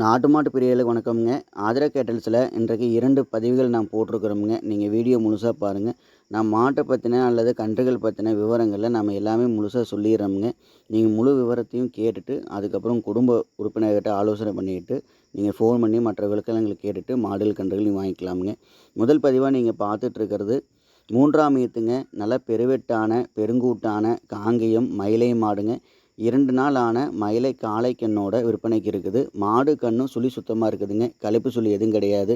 நாட்டு மாட்டு பிரியர்களுக்கு வணக்கம்ங்க. ஆதிர கேட்டல்ஸில் இன்றைக்கு இரண்டு பதிவுகள் நான் போட்டிருக்கிறோமுங்க. நீங்கள் வீடியோ முழுசாக பாருங்கள் நான் மாட்டை பற்றின அல்லது கன்றுகள் பற்றின விவரங்களில் நம்ம எல்லாமே முழுசாக சொல்லிடுறோமுங்க. நீங்கள் முழு விவரத்தையும் கேட்டுட்டு அதுக்கப்புறம் குடும்ப உறுப்பினர்கிட்ட ஆலோசனை பண்ணிக்கிட்டு நீங்கள் ஃபோன் பண்ணி மற்ற விளக்கங்களை கேட்டுட்டு மாடுகள் கன்றுகளையும் வாங்கிக்கலாமுங்க. முதல் பதிவாக நீங்கள் பார்த்துட்ருக்கிறது மூன்றாம் ஈத்துங்க நல்ல பெருவெட்டான பெருங்கூட்டான காங்கேயம் மயிலை மாடுங்க. இரண்டு நாள் ஆன மயிலை காளை கண்ணோட விற்பனைக்கு இருக்குது. மாடு கண்ணும் சுழி சுத்தமாக இருக்குதுங்க. கழிப்பு சுழி எதுவும் கிடையாது.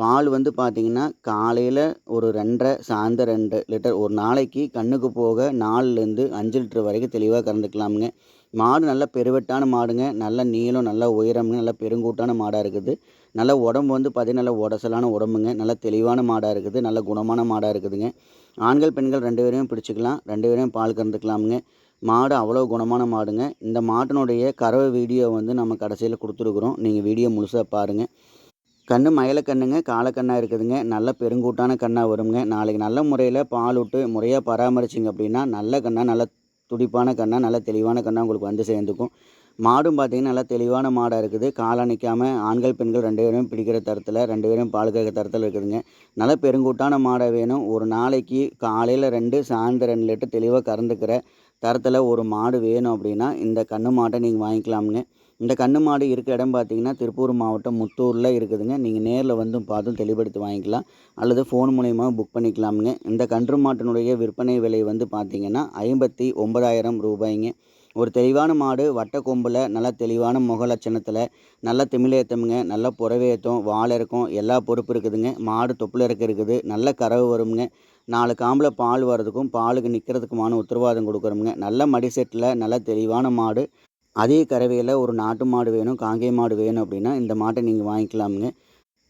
பால் வந்து பார்த்திங்கன்னா காலையில் ஒரு ரெண்டரை சாயந்தரம் ரெண்டு லிட்டர். ஒரு நாளைக்கு கண்ணுக்கு போக நாலுலேருந்து அஞ்சு லிட்டர் வரைக்கும் தெளிவாக கறந்துக்கலாமுங்க. மாடு நல்ல பெருவெட்டான மாடுங்க. நல்ல நீளம் நல்ல உயரம் நல்ல பெருங்கூட்டான மாடாக இருக்குது. நல்ல உடம்பு வந்து பார்த்திங்கன்னா நல்ல உடசலான உடம்புங்க. நல்ல தெளிவான மாடாக இருக்குது. நல்ல குணமான மாடாக இருக்குதுங்க. ஆண்கள் பெண்கள் ரெண்டு பேரையும் பிடிச்சிக்கலாம். ரெண்டு பேரையும் பால் கறந்துக்கலாமுங்க. மாடு அவ்வளோ குணமான மாடுங்க. இந்த மாட்டினுடைய கறவை வீடியோ வந்து நம்ம கடைசியில் கொடுத்துருக்குறோம். நீங்கள் வீடியோ முழுசாக பாருங்கள் கன்று மயில கண்ணுங்க காலக்கண்ணாக இருக்குதுங்க. நல்ல பெருங்கூட்டான கண்ணாக வருங்க. நாளைக்கு நல்ல முறையில் பால் விட்டு முறையாக பராமரிச்சிங்க அப்படின்னா நல்ல கண்ணாக நல்ல துடிப்பான கண்ணாக நல்ல தெளிவான கண்ணாக உங்களுக்கு வந்து சேர்ந்துக்கும். மாடும் பார்த்திங்கன்னா நல்லா தெளிவான மாடாக இருக்குது. காலை நிற்காமல் ஆண்கள் பெண்கள் ரெண்டு பேரும் பிடிக்கிற தரத்தில் ரெண்டு பேரும் பால் கறக்க தரத்தில் இருக்குதுங்க. நல்ல பெருங்கூட்டான மாடை வேணும். ஒரு நாளைக்கு காலையில் ரெண்டு சாயந்தரம் ரெண்டு லிட்டர் தெளிவாக கறந்துக்கிற தரத்தில் ஒரு மாடு வேணும் அப்படின்னா இந்த கன்று மாட்டை நீங்கள் வாங்கிக்கலாமுங்க. இந்த கன்று மாடு இருக்க இடம் பார்த்தீங்கன்னா திருப்பூர் மாவட்டம் முத்தூரில் இருக்குதுங்க. நீங்கள் நேரில் வந்து பார்த்தும் தெளிவுபடுத்தி வாங்கிக்கலாம். அல்லது ஃபோன் மூலயமா புக் பண்ணிக்கலாமுங்க. இந்த கன்று மாட்டினுடைய விற்பனை விலை வந்து பார்த்திங்கன்னா ஐம்பத்தி ஒன்பதாயிரம் ரூபாய்ங்க. ஒரு தெளிவான மாடு வட்ட கொம்பில் நல்ல தெளிவான முக லட்சணத்தில் நல்ல திமிழேத்தமுங்க நல்ல புறவேத்தம் வாழை இருக்கும் எல்லா பொறுப்பு இருக்குதுங்க. மாடு தொப்புள் இறக்க இருக்குது நல்ல கறவு வருங்க நாலு காம்பில் பால் வர்றதுக்கும் பாலுக்கு நிற்கிறதுக்குமான உத்தரவாதம் கொடுக்குறோமுங்க. நல்ல மடி செட்டில் நல்ல தெளிவான மாடு. அதே கறவையில் ஒரு நாட்டு மாடு வேணும் காங்கேய மாடு வேணும் அப்படின்னா இந்த மாட்டை நீங்கள் வாங்கிக்கலாமுங்க.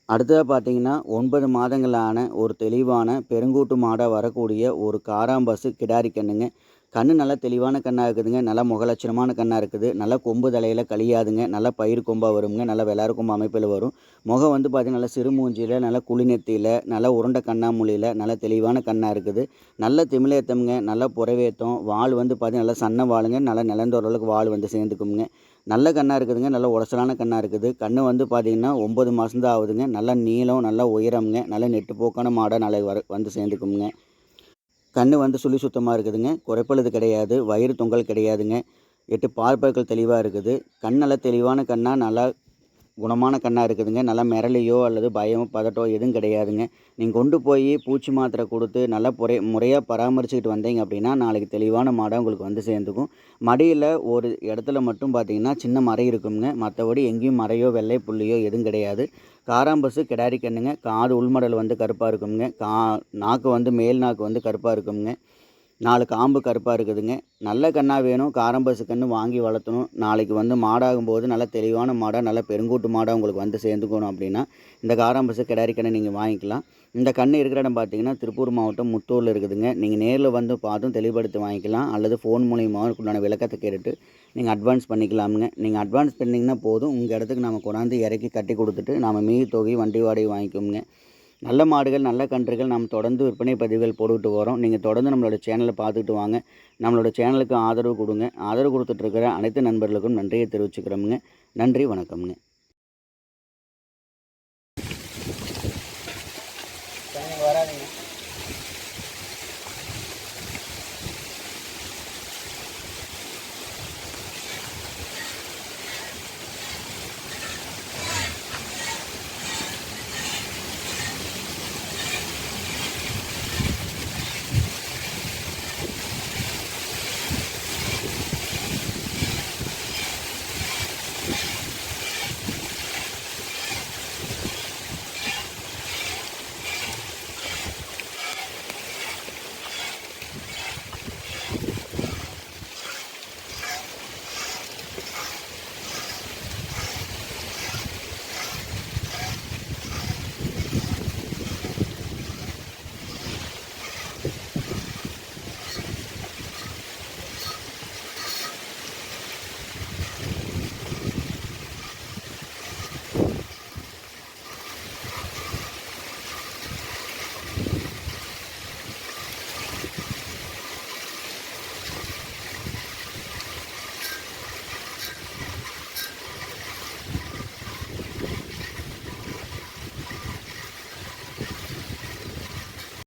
அடுத்ததாக பார்த்தீங்கன்னா ஒன்பது மாதங்களான ஒரு தெளிவான பெருங்கூட்டு மாடாக வரக்கூடிய ஒரு காராம்பசு கிடாரி கண்ணுங்க கண் நல்லா தெளிவான கண்ணாக இருக்குதுங்க. நல்லா முகலட்சணமான கண்ணாக இருக்குது. நல்லா கொம்பு தலையில் கழியாதுங்க. நல்லா பயிர் கொம்பாக வருங்க. நல்லா வெள்ளாறு கொம்பு அமைப்பில் வரும். முகம் வந்து பார்த்திங்கன்னா நல்லா சிறுமூஞ்சியில் நல்லா குளிநெத்தியில் நல்லா உருண்டை கண்ணாமூலியில் நல்லா தெளிவான கண்ணாக இருக்குது. நல்ல திமிழேத்தம்ங்க நல்லா புறவேத்தம். வால் வந்து பார்த்திங்கன்னா நல்லா சன்ன வாளுங்க. நல்லா நிலந்த ஓரளவுக்கு வால் வந்து சேர்ந்துக்குங்க நல்ல கண்ணாக இருக்குதுங்க. நல்ல உடசலான கண்ணாக இருக்குது. கண் வந்து பார்த்திங்கன்னா ஒம்பது மாதம் தான் ஆகுதுங்க. நல்லா நீளம் நல்லா உயரம்ங்க. நல்லா நெட்டு போக்கான மாடை நல்லா வர வந்து சேர்ந்துக்குங்க கண் வந்து சுழி சுத்தமாக இருக்குதுங்க. குறைப்பழுது கிடையாது. வயிறு தொங்கல் கிடையாதுங்க. எட்டு பார்ப்பற்கள் தெளிவாக இருக்குது. கண் நல்லா தெளிவான கண்ணாக நல்லா குணமான கண்ணாக இருக்குதுங்க. நல்லா மிரளியோ அல்லது பயமோ பதட்டோ எதுவும் கிடையாதுங்க. நீங்கள் கொண்டு போய் பூச்சி மாத்திரை கொடுத்து நல்லா முறை முறையாக பராமரிச்சுக்கிட்டு வந்தீங்க அப்படின்னா நாளைக்கு தெளிவான மாடாக உங்களுக்கு வந்து சேர்ந்துக்கும். மடியில் ஒரு இடத்துல மட்டும் பார்த்தீங்கன்னா சின்ன மறை இருக்குங்க. மற்றபடி எங்கேயும் மறையோ வெள்ளை புள்ளியோ எதுவும் கிடையாது. காராம்பசு கிடாரி கண்ணுங்க காது உள்மடல் வந்து கருப்பாக இருக்குங்க கா நாக்கு வந்து மேல் நாக்கு வந்து கருப்பாக இருக்குங்க நாலு காம்பு கருப்பாக இருக்குதுங்க. நல்ல கண்ணாக வேணும். காரம்பசு கன்று வாங்கி வளர்த்தணும். நாளைக்கு வந்து மாடாகும் போது நல்ல தெளிவான மாடாக நல்ல பெருங்கூட்டு மாடாக உங்களுக்கு வந்து சேர்ந்துக்கணும் அப்படின்னா இந்த காரம்பசு கிடாரி கண்ணை நீங்கள் வாங்கிக்கலாம். இந்த கன்று இருக்கிற இடம் பார்த்தீங்கன்னா திருப்பூர் மாவட்டம் முத்தூரில் இருக்குதுங்க. நீங்கள் நேரில் வந்து பார்த்தும் தெளிவுபடுத்தி வாங்கிக்கலாம். அல்லது ஃபோன் மூலியமாக உண்டான விளக்கத்தை கேட்டுட்டு நீங்கள் அட்வான்ஸ் பண்ணிக்கலாமுங்க. நீங்கள் அட்வான்ஸ் பண்ணிங்கன்னா போதும். உங்கள் இடத்துக்கு நம்ம கொண்டாந்து இறக்கி கட்டி கொடுத்துட்டு நம்ம மீதி தொகை வண்டி வாடகை வாங்கிக்கோங்க நல்ல மாடுகள் நல்ல கன்றுகள் நாம் தொடர்ந்து விற்பனை பதிவுகள் போட்டுக்கிட்டு வரோம். நீங்கள் தொடர்ந்து நம்மளோட சேனலை பார்த்துட்டு வாங்க. நம்மளோட சேனலுக்கு ஆதரவு கொடுங்க. ஆதரவு கொடுத்துட்ருக்கிற அனைத்து நண்பர்களுக்கும் நன்றியை தெரிவிச்சுக்கிறோமுங்க. நன்றி வணக்கம்ங்க. வராதுங்க.